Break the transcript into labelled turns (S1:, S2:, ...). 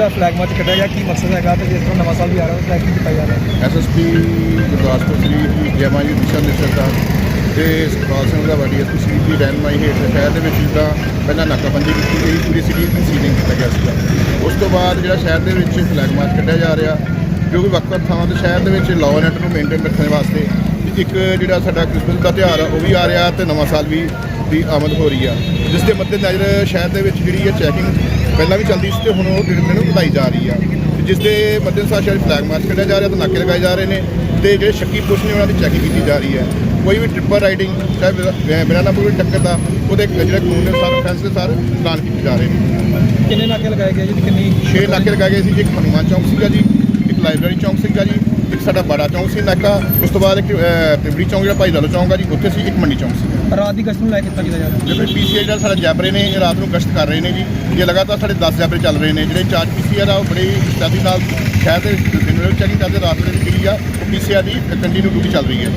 S1: ਜਿਹੜਾ flag March ਕੱਢਿਆ ਗਿਆ, ਕੀ ਮਕਸਦ ਹੈਗਾ ਤੇ ਜਿਸ ਤਰ੍ਹਾਂ ਨਵਾਂ ਸਾਲ ਵੀ ਆ ਰਿਹਾ ਉਸ ਦਾ ਕੀ ਕੀਤਾ ਜਾ ਰਿਹਾ?
S2: ਐਸਐਸਪੀ ਗੁਰਦਾਸਪੁਰ ਸ੍ਰੀ ਜੈਮਾ ਜੀ ਦਿਸ਼ਾ ਨਿਰਦੇਸ਼ਾਂ ਤੇ ਸੁਖਪਾਲ ਸਿੰਘ ਦਾ ਵਾਡੀ ਐਸਪੀ ਸ੍ਰੀ ਦੀ ਰਹਿਨਮਾਈ ਹੇਠ ਸ਼ਹਿਰ ਦੇ ਵਿੱਚ ਜਿੱਦਾਂ ਪਹਿਲਾਂ ਨਾਕਾਬੰਦੀ ਕੀਤੀ ਗਈ, ਪੂਰੀ ਸਿਟੀ ਦੀ ਸੀਲਿੰਗ ਕੀਤਾ ਗਿਆ ਸੀਗਾ। ਉਸ ਤੋਂ ਬਾਅਦ ਜਿਹੜਾ ਸ਼ਹਿਰ ਦੇ ਵਿੱਚ ਫਲੈਗ ਮਾਰਚ ਕੱਢਿਆ ਜਾ ਰਿਹਾ, ਜੋ ਕਿ ਵੱਖ-ਵੱਖ ਥਾਵਾਂ ਤੇ ਸ਼ਹਿਰ ਦੇ ਵਿੱਚ ਲਾਅ ਐਂਡ ਆਰਡਰ ਨੂੰ ਮੇਨਟੇਨ ਰੱਖਣ ਵਾਸਤੇ ਇੱਕ ਜਿਹੜਾ ਸਾਡਾ ਕ੍ਰਿਸਮਸ ਦਾ ਤਿਉਹਾਰ ਆ, ਉਹ ਵੀ ਆ ਰਿਹਾ ਤੇ ਨਵਾਂ ਸਾਲ ਵੀ ਦੀ ਆਮਦ ਹੋ ਰਹੀ ਆ। ਜਿਸ ਦੇ ਮੱਦੇਨਜ਼ਰ ਸ਼ਹਿਰ ਦੇ ਵਿੱਚ ਜਿਹੜੀ ਇਹ ਚੈਕਿੰਗ ਪਹਿਲਾਂ ਵੀ ਚੱਲਦੀ ਸੀ ਤੇ ਹੁਣ ਉਹ ਦਿਨ ਦਿਨ ਵਧਾਈ ਜਾ ਰਹੀ ਆ। ਜਿਸ ਦੇ ਮੱਦੇ ਅਨੁਸਾਰ ਸ਼ਹਿਰ ਫਲੈਗ ਮਾਰਚ ਕੱਢਿਆ ਜਾ ਰਿਹਾ ਤੇ ਨਾਕੇ ਲਗਾਏ ਜਾ ਰਹੇ ਨੇ ਤੇ ਜਿਹੜੇ ਸ਼ੱਕੀ ਪੁਲਿਸ ਨੇ ਉਹਨਾਂ ਦੀ ਚੈਕਿੰਗ ਕੀਤੀ ਜਾ ਰਹੀ ਹੈ। ਕੋਈ ਵੀ ਟ੍ਰਿਪਰ ਰਾਈਡਿੰਗ ਚਾਹੇ ਬਿਨਾ- ਨਾ ਕੋਈ ਟੱਕਰ ਦਾ ਉਹਦੇ ਜਿਹੜੇ ਕਾਨੂੰਨ ਦੇ ਅਨੁਸਾਰ ਫੈਂਸ ਦੇ ਅਨੁਸਾਰ ਚਲਾਨ ਕੀਤੇ ਜਾ ਰਹੇ ਨੇ।
S1: ਕਿੰਨੇ ਨਾਕੇ ਲਗਾਏ ਗਏ ਜੀ ਕਿੰਨੀ
S2: 6 ਨਾਕੇ ਲਗਾਏ ਗਏ ਸੀ ਜੀ ਇੱਕ ਹਨੂੰਮਾਨ ਚੌਂਕ ਸੀਗਾ ਜੀ। ਲਾਇਬ੍ਰੇਰੀ ਚੌਂਕ ਸੀਗਾ ਜੀ ਇੱਕ ਸਾਡਾ ਬੜਾ ਚੌਂਕ ਸੀ ਨਾਕਾ ਉਸ ਤੋਂ ਬਾਅਦ ਇੱਕ ਤਿਬੜੀ ਚੌਂਕ ਜਿਹੜਾ ਭਾਈ ਲਾਲੋ ਚੌਂਕ ਆ ਜੀ ਉੱਥੇ ਸੀ ਇੱਕ ਮੰਡੀ ਚੌਂਕ ਸੀ।
S1: ਰਾਤ ਦੀ ਗਸ਼ਤ ਨੂੰ ਲੈ ਕੇ ਕੀਤਾ ਜਾ। ਰਿਹਾ
S2: ਜਿਹੜੇ ਪੀਸੀਆਰ ਜਿਹੜਾ ਸਾਡਾ ਜੈਬਰੇ ਨੇ ਇਹ ਰਾਤ ਨੂੰ ਗਸ਼ਤ ਕਰ ਰਹੇ ਨੇ ਜੀ। ਇਹ ਲਗਾਤਾਰ ਸਾਡੇ 10 ਜੈਬਰੇ ਚੱਲ ਰਹੇ ਨੇ ਜਿਹੜੇ ਚਾਰਜ ਪੀਸੀਆਰ ਆ ਉਹ ਬੜੇ ਸਤਾਦੀ ਨਾਲ ਸ਼ਹਿਰ ਦੇ ਦਿਨ ਵਿੱਚ ਚੈਕਿੰਗ ਕਰਦੇ ਰਾਤ ਵਿੱਚ ਜਿਹੜੀ ਆ ਪੀਸੀਆਰ ਦੀ ਕੰਟੀਨਿਊ ਡਿਊਟੀ ਚੱਲ ਰਹੀ ਹੈ।